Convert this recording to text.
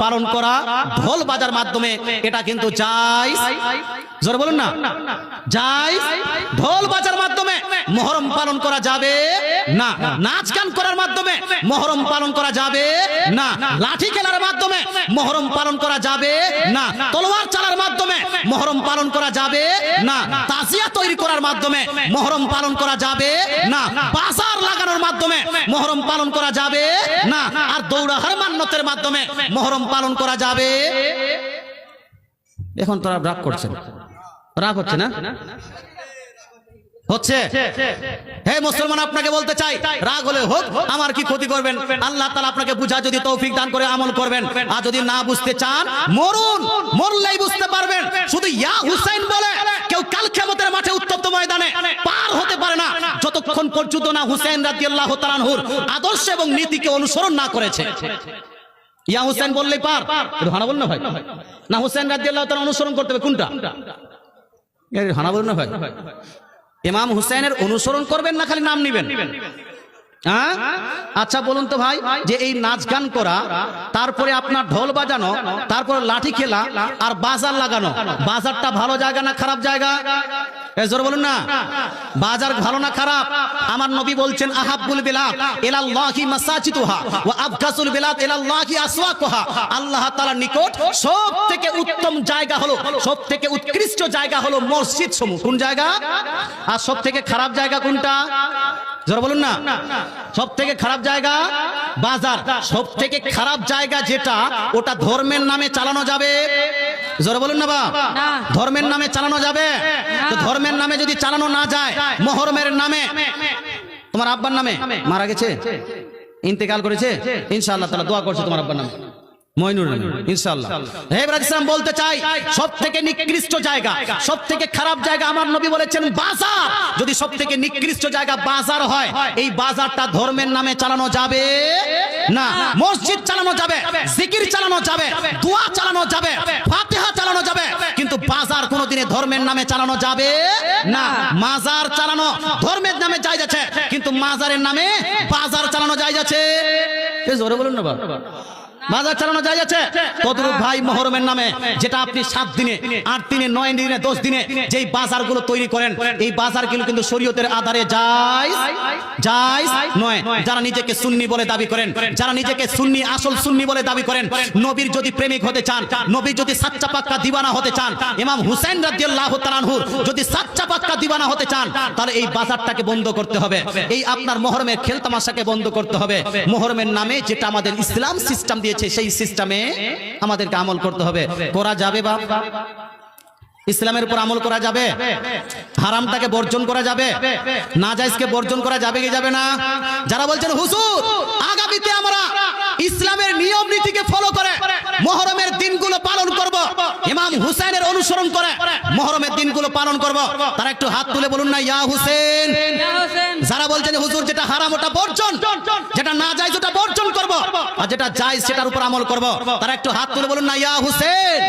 পালন করা ঢোল বাজার মাধ্যমে এটা কিন্তু যাই জোরে বলুন না। যাই ঢোল বাজার মাধ্যমে মহরম পালন করা যাবে না। নাচ গান করার মাধ্যমে মহরম পালন করা যাবে না। লাঠি খেলার মাধ্যমে মহরম পালন করা যাবে না। তলোয়ার চালার মাধ্যমে মহরম পালন করা যাবে না। তাজিয়া তৈরি করার মাধ্যমে মহরম পালন করা যাবে না। বাজার লাগানোর মাধ্যমে মহরম পালন করা যাবে না। আর দৌড়াহার মান্যতের মাধ্যমে মহরম পালন করা যাবে। এখন তোরা রাগ করছেন। রাগ হচ্ছে না? হচ্ছে? হে মুসলমান, আপনাকে বলতে চাই, রাগ হলে হোক, আমার কি ক্ষতি করবেন? আল্লাহ তালা আপনাকে বুঝা যদি তৌফিক দান করে, আমল করবেন। আর যদি না বুঝতে চান, মরুন, মরলেই বুঝতে পারবেন। শুধু ইয়া হুসাইন বলে, কেউ কাল খেমতের মাঠে উত্তপ্ত ময়দানে পার হতে পারে না। যতক্ষণ পর্যন্ত না হুসাইন রাজি আল্লাহ তালানহুর আদর্শ এবং নীতিকে অনুসরণ না করেছে। ইয়া হুসেন বললেই পার। হানা বলুন না ভাই। না হুসেন রাজি আল্লাহ তালা অনুসরণ করতে হবে, কোনটা? হানা বলুন না ভাই। ইমাম হুসাইনের অনুসরণ করবেন না খালি নাম নিবেন। হ্যাঁ? আচ্ছা বলুন তো ভাই। যে এই নাচ গান করা তারপরে আপনার ঢোল বাজানো তারপরে লাঠি খেলা আর বাজার লাগানো। বাজারটা ভালো জায়গা না খারাপ জায়গা? জোর বলুন না। বাজার ভালো খারাপ? আমার নবী বলছেন নিকট সব থেকে উত্তম জায়গা হলো সব থেকে উৎকৃষ্ট জায়গা হলো মসজিদ সমূহ কোন জায়গা? আর সব থেকে খারাপ জায়গা কোনটা? জোরে বলুন না। সব থেকে খারাপ জায়গা? বাজার। সব থেকে খারাপ জায়গা যেটা, ওটা ধর্মের নামে চালানো যাবে। জোরে বলুন না বা ধর্মের নামে চালানো যাবে? তো ধর্মের নামে যদি চালানো না যায় মহরমের নামে। তোমার আব্বার নামে? মারা গেছে? ইন্তেকাল করেছে? ইনশাআল্লাহ তাআলা দোয়া করছে তোমার আব্বার নামে। বলতে চাই সব থেকে নিকৃষ্ট জায়গা সব থেকে খারাপ জায়গা আমার নবী বলেছেন বাজার। যদি সব থেকে নিকৃষ্ট জায়গা বাজার হয় এই বাজারটা ধর্মের নামে চালানো যাবে না মসজিদ চালানো যাবে জিকির চালানো যাবে দোয়া চালানো যাবে ফাতিহা চালানো যাবে কিন্তু বাজার কোনোদিনে ধর্মের নামে চালানো যাবে না মাজার চালানো ধর্মের নামে যাই যাচ্ছে কিন্তু মাজারের নামে বাজার চালানো যাই যাচ্ছে। জোরে বলুন না বাজার চালানো যায় যাচ্ছে কতটুক ভাই মহরমের নামে? যেটা আপনি সাত দিনে, আট দিনে, নয় দিনে, দশ দিনে যেই বাজারগুলো তৈরি করেন, এই বাজারগুলো কিন্তু শরীয়তের আধারে যায় যায় নয়। যারা নিজেকে সুন্নি বলে দাবি করেন, যারা নিজেকে সুন্নি, আসল সুন্নি বলে দাবি করেন, নবীর যদি প্রেমিক হতে চান, নবীর যদি সাচ্চা পাক্কা দিবানা হতে চান, ইমাম হুসেন যদি সাচ্চা পাক্কা দিবানা হতে চান, তাহলে এই বাজারটাকে বন্ধ করতে হবে। এই আপনার মহরমের খেলতামাশাকে বন্ধ করতে হবে। মহরমের নামে যেটা আমাদের ইসলাম সিস্টেম দিয়েছে সেই সিস্টেমে আমাদেরকে আমল করতে হবে। করা যাবে বাপ? ইসলামের উপর আমল করা যাবে? হারামটাকে বর্জন করা যাবে? নাজাইজকে বর্জন করা যাবে কি যাবে না? যারা বলছেন হুজুর আগামীতে আমরা ইসলামের নিয়ম নীতিকে ফলো করে মহরমের দিনগুলো পালন করব। ইমাম হুসাইনের অনুসরণ করে মহরমের দিনগুলো পালন করব। তারা একটু হাত তুলে বলুন না ইয়া হুসেন। যারা বলছেন হুজুর যেটা হারাম ওটা বর্জন যেটা না যায় ওটা বর্জন করব আর যেটা যায় সেটার উপর আমল করব। তারা একটু হাত তুলে বলুন না, ইয়া হুসেন।